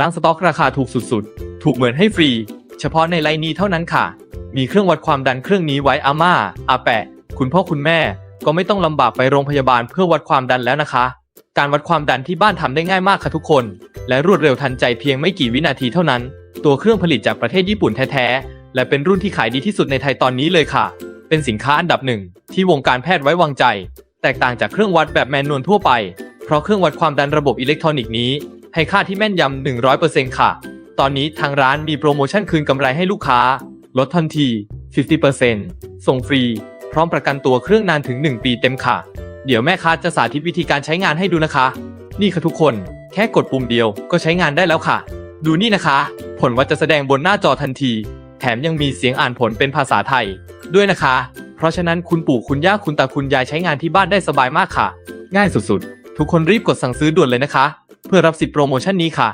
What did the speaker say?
ล้างสต็อกราคาถูกสุดๆ ถูกเหมือนให้ฟรี เฉพาะในไลน์นี้เท่านั้นค่ะ มีเครื่องวัดความดันเครื่องนี้ไว้อาม่า อาแปะ คุณพ่อคุณแม่ ก็ไม่ต้องลำบากไปโรงพยาบาลเพื่อวัดความดันแล้วนะคะ การวัดความดันที่บ้านทำได้ง่ายมากค่ะทุกคน และรวดเร็วทันใจเพียงไม่กี่วินาทีเท่านั้น ตัวเครื่องผลิตจากประเทศญี่ปุ่นแท้ๆ และเป็นรุ่นที่ขายดีที่สุดในไทยตอนนี้เลยค่ะ เป็นสินค้าอันดับหนึ่งที่วงการแพทย์ไว้วางใจ แตกต่างจากเครื่องวัดแบบแมนนวลทั่วไป เพราะเครื่องวัดความดันระบบอิเล็กทรอนิกส์นี้ ให้ค่าที่แม่นยำ 100%ค่ะ ตอนนี้ทางร้านมีโปรโมชั่นคืนกำไรให้ลูกค้า ลดทันที 50%ส่งฟรี พร้อมประกันตัวเครื่องนานถึง 1 ปีเต็มค่ะ เดี๋ยวแม่ค้าจะสาธิตวิธีการใช้งานให้ดูนะคะ นี่ค่ะทุกคน แค่กดปุ่มเดียวก็ใช้งานได้แล้วค่ะ ดูนี่นะคะ ผลวัดจะแสดงบนหน้าจอทันที แถมยังมีเสียงอ่านผลเป็นภาษาไทย ด้วยนะคะ เพราะฉะนั้นคุณปู่คุณย่าคุณตาคุณยายใช้งานที่บ้านได้สบายมากค่ะ ง่ายสุดๆ ทุกคนรีบกดสั่งซื้อด่วนเลยนะคะ เพื่อรับสิทธิโปรโมชั่นนี้ค่ะ